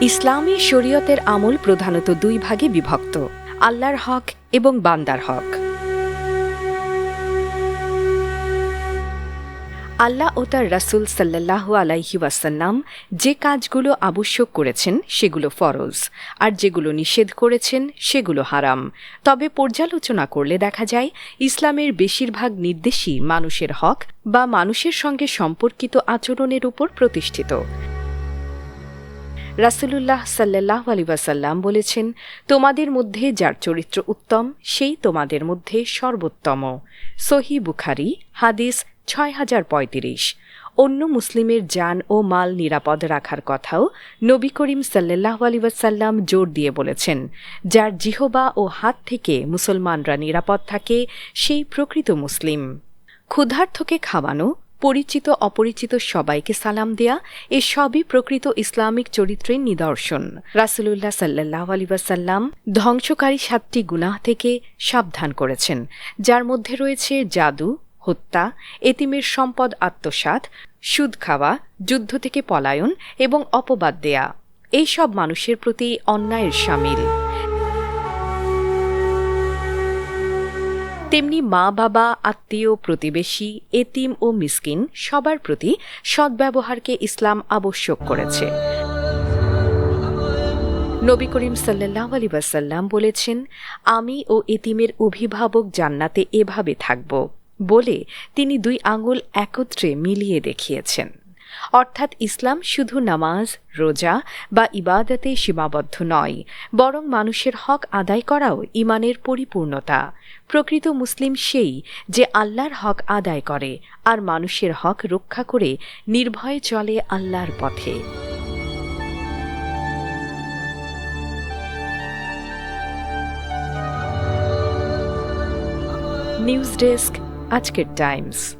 ইসলামী শরীয়তের আমল প্রধানত দুই ভাগে বিভক্ত, আল্লাহর হক এবং বান্দার হক। আল্লাহ ও তার রাসুল সাল্লাহ আলাইহি ওয়াসাল্লাম যে কাজগুলো আবশ্যক করেছেন সেগুলো ফরজ, আর যেগুলো নিষেধ করেছেন সেগুলো হারাম। তবে পর্যালোচনা করলে দেখা যায়, ইসলামের বেশিরভাগ নির্দেশই মানুষের হক বা মানুষের সঙ্গে সম্পর্কিত আচরণের উপর প্রতিষ্ঠিত। রাসুলুল্লাহ সাল্লাহ আলী ওয়াসাল্লাম বলেছেন, তোমাদের মধ্যে যার চরিত্র উত্তম, সেই তোমাদের মধ্যে সর্বোত্তম। সহি বুখারি, হাদিস ছয় হাজার পঁয়ত্রিশ। অন্য মুসলিমের যান ও মাল নিরাপদ রাখার কথাও নবী করিম সাল্লাহ আলী ওয়াসাল্লাম জোর দিয়ে বলেছেন, যার জিহবা ও হাত থেকে মুসলমানরা নিরাপদ থাকে, সেই প্রকৃত মুসলিম। ক্ষুধার্থকে খাওয়ানো পরিচিত অপরিচিত সবাইকে সালাম দেয়া এ সবই প্রকৃত ইসলামিক চরিত্রের নিদর্শন। রাসুলুল্লাহ সাল্লাহ আলিবাসাল্লাম ধ্বংসকারী সাতটি গুনাহ থেকে সাবধান করেছেন। যার মধ্যে রয়েছে জাদু, হত্যা, এতিমের সম্পদ আত্মসাৎ, সুদ খাওয়া, যুদ্ধ থেকে পলায়ন এবং অপবাদ দেয়া। এই সব মানুষের প্রতি অন্যায়ের সামিল। তেমনি মা বাবা, আত্মীয়, প্রতিবেশী, এতিম ও মিসকিন সবার প্রতি সদ্ব্যবহারকে ইসলাম আবশ্যক করেছে। নবী করিম সাল্লাহ আলী ওয়াসাল্লাম বলেছেন, আমি ও এতিমের অভিভাবক জান্নাতে এভাবে থাকব বলে তিনি দুই আঙুল একত্রে মিলিয়ে দেখিয়েছেন। অর্থাৎ ইসলাম শুধু নামাজ, রোজা বা ইবাদতে সীমাবদ্ধ নয়, বরং মানুষের হক আদায় করাও ইমানের পরিপূর্ণতা। প্রকৃত মুসলিম সেই যে আল্লাহর হক আদায় করে আর মানুষের হক রক্ষা করে নির্ভয়ে চলে আল্লাহর পথে। নিউজ ডেস্ক আজকের টাইমস।